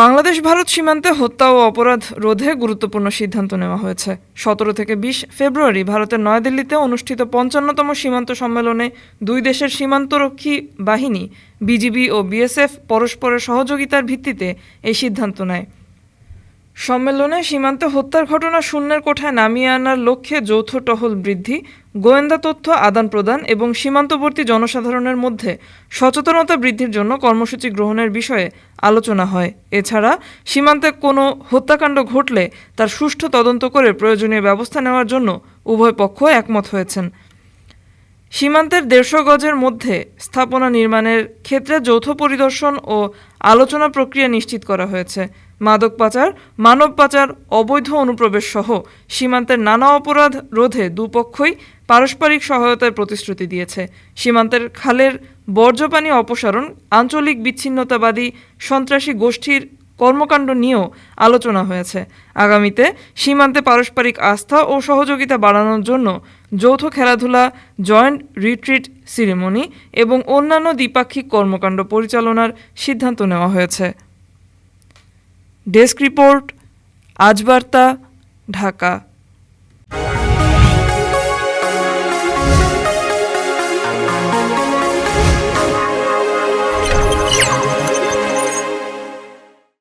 বাংলাদেশ, ভারত সীমান্তে হত্যা ও অপরাধ রোধে গুরুত্বপূর্ণ সিদ্ধান্ত নেওয়া হয়েছে। সতেরো থেকে বিশ ফেব্রুয়ারি ভারতের নয়াদিল্লিতে অনুষ্ঠিত পঞ্চান্নতম সীমান্ত সম্মেলনে দুই দেশের সীমান্তরক্ষী বাহিনী, বিজিবি ও বিএসএফ পরস্পরের সহযোগিতার ভিত্তিতে এই সিদ্ধান্ত নেয়। সম্মেলনে সীমান্তে হত্যার ঘটনা শূন্যের কোঠায় নামিয়ে আনার লক্ষ্যে যৌথ টহল বৃদ্ধি, গোয়েন্দা তথ্য আদান প্রদান এবং সীমান্তবর্তী জনসাধারণের মধ্যে সচেতনতা বৃদ্ধির জন্য কর্মসূচি গ্রহণের বিষয়ে আলোচনা হয়। এছাড়া সীমান্তে কোনো হত্যাকাণ্ড ঘটলে তার সুষ্ঠু তদন্ত করে প্রয়োজনীয় ব্যবস্থা নেওয়ার জন্য উভয় পক্ষ একমত হয়েছেন। সীমান্তের দেড়শো গজের মধ্যে স্থাপনা নির্মাণের ক্ষেত্রে যৌথ পরিদর্শন ও আলোচনা প্রক্রিয়া নিশ্চিত করা হয়েছে। মাদক পাচার, মানব পাচার, অবৈধ অনুপ্রবেশ সহ সীমান্তের নানা অপরাধ রোধে দুপক্ষই পারস্পরিক সহায়তার প্রতিশ্রুতি দিয়েছে। সীমান্তের খালের বর্জ্যপানি অপসারণ, আঞ্চলিক বিচ্ছিন্নতাবাদী সন্ত্রাসী গোষ্ঠীর কর্মকাণ্ড নিয়েও আলোচনা হয়েছে। আগামীতে সীমান্তে পারস্পরিক আস্থা ও সহযোগিতা বাড়ানোর জন্য যৌথ খেলাধুলা, জয়েন্ট রিট্রিট সিরিমনি এবং অন্যান্য দ্বিপাক্ষিক কর্মকাণ্ড পরিচালনার সিদ্ধান্ত নেওয়া হয়েছে। Desk report, Ajbarta, Dhaka.